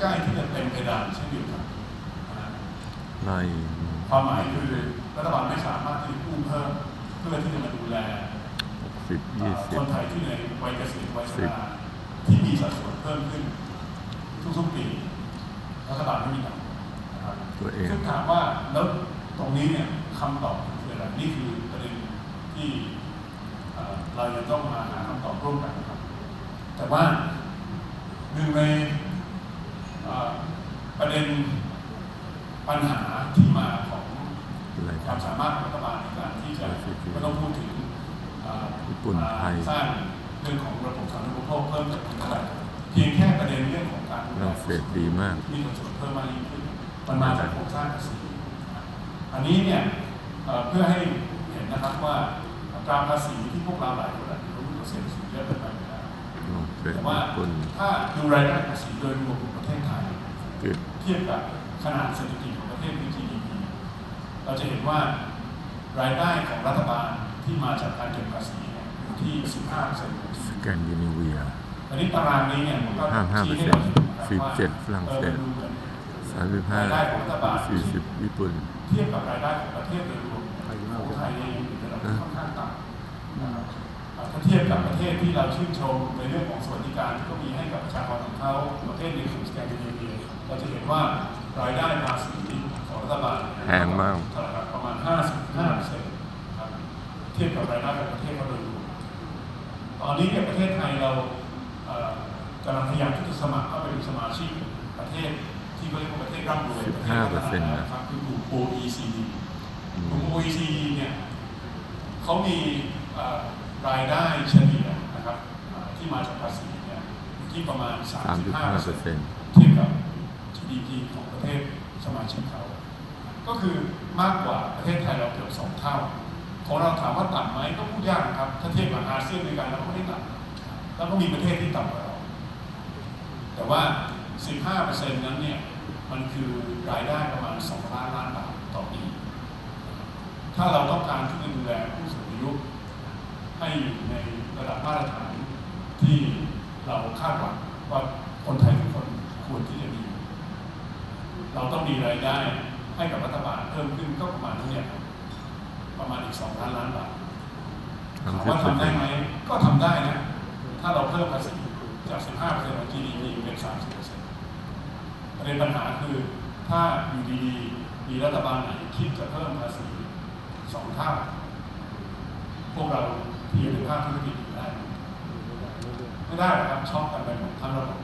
ใกล้ๆที่จะเต็มเพดานเช่นเดียวกันนะฮะไล่ความหมายคือรัฐบาลไม่สามารถที่จะกู้เพิ่มเพื่อที่จะมาดูแลหกสิบเอ่ยี่อสิคบนไทยที่ในวัยเกษียณวัยชสิบราที่มีสัดส่วนเพิ่มขึ้น ทุกๆปีรัฐบาลไม่มีตังค์นะครับตัวเองซึ่งถามว่าแล้วตรงนี้เนี่ยคำตอบคืออะไรนี่คือประเด็นที่เอ่อเราจะต้องมาหาคำตอบร่วมกันนะครับ แต่ว่าหนึ่งในเอ่อ ประเด็นปัญหาที่มาของอะไรคครัวาบมสามารถของรัฐบาลในการที่จะไม่ต้องพูดถึงเอ่อญี่ปุ่นไทยสร้างเรื่องของระบบสาธารณูปโภคเพิ่มเติมเท่าไหร่เพียงแค่ประเด็นเรื่องของการฝรั่งเศสดีมากมีผลส่วนเพิ่มมากยิ่งขึ้นมันมาจากโครงสร้างภาษีอันนี้เนี่ยเอ่อเพื่อให้เห็นนะครับว่าอัตราภาษีที่พวกเราหลายคนอาจจะรู้ว่าเสียภาษีเยอะเกินไปอยู่แล้วฝรั่งเศสแต่ว่าญี่ปุ่นถ้าดูรายได้ภาษีโดยรวมของประเทศไทยอังกฤษ เทียบกับขนาดเศรษฐกิจของประเทศคือ GDP เราจะเห็นว่ารายได้ของรัฐบาลที่มาจากการเก็บภาษีเนี่ยอยู่ที่ 15เปอร์เซ็นต์ของส GDP แกนดิเนเวีย อันนี้ตารางนี้เนี่ยมันก็ห้าห้าชี้ให้เราเห็นนะครับสิบว่าเจ็ดฝรั่งเศส ออมันดูหมือน สามสิบห้ารายได้ของรัฐบาล สี่สิบญี่ปุ่น เทียบกับรายได้ของประเทศโดยรวมของไทยเอง ทียบกับประเทศที่เราชื่นชมในเรื่องของสวัสดิการที่ก็มีให้กับประชากรของเขาประเทศในกลุ่มสแกนดิเนเวียเราจะเห็นว่ารายได้ภาษีของรัฐบาลเนี่ยแพงมากเท่าไหร่ครับประมาณ 55เปอร์เซ็นต์ครับเทียบกับรายได้ของประเทศเขาโดยรวมตอนนี้เนี่ยประเทศไทยเราเอ่อกำลังพยายามที่จะสมัครเข้าไปเป็นสมาชิกประเทศที่เขาเรียกว่าประเทศร่ำรวยประเทศพัฒนาแล้วนะครับคือกลุ่ม OECD อืกลุ่มม OECD เนี่ยเขามีเอ่อ รายได้เฉลี่ยนะครับเอ่อที่มาจากภาษีเนี่ยอยู่ที่ประมาณสามจุดห้าเปอร์35%เซ็นต์เทียบกับ GDP ของประเทศสมาชิกเขา ก็คือมากกว่าประเทศไทยเราเกือบสองเท่า ของเราถามว่าต่ำไหมก็พูดยากนะครับ ถ้าเทียบกับอาเซียนด้วยกันเราก็ไม่ได้ต่ำแล้วก็มีประเทศที่ต่ำกว่าเรา แต่ว่า 15%นั้นเนี่ยมันคือรายได้ประมาณ 2 ล้านล้านบาทต่อปี ถ้าเราต้องการที่จะดูแลผู้สูงอายุ ให้อยู่ในระดับมาตรฐานที่เราคาดหวังว่าคนไทยทุกคนควรที่จะมี เราต้องมีรายได้ให้กับรัฐบาลเพิ่มขึ้นก็ประมาณนี้ครับประมาณอีก2ล้านล้านบาทถามว่าทำได้ไหมก็ทำได้นะ ถ้าเราเพิ่มภาษีจาก 15%ของ GDP เป็น 30%ประเด็นปัญหาคือถ้าอยู่ดีๆมีรัฐบาลไหนคิดจะเพิ่มภาษีสองเท่า พวกเรา ที่อยู่ในภาคธุรกิจอยู่ได้ไมไม่ได้หรอกครับช็อกกันไปหมดทั้งระบบ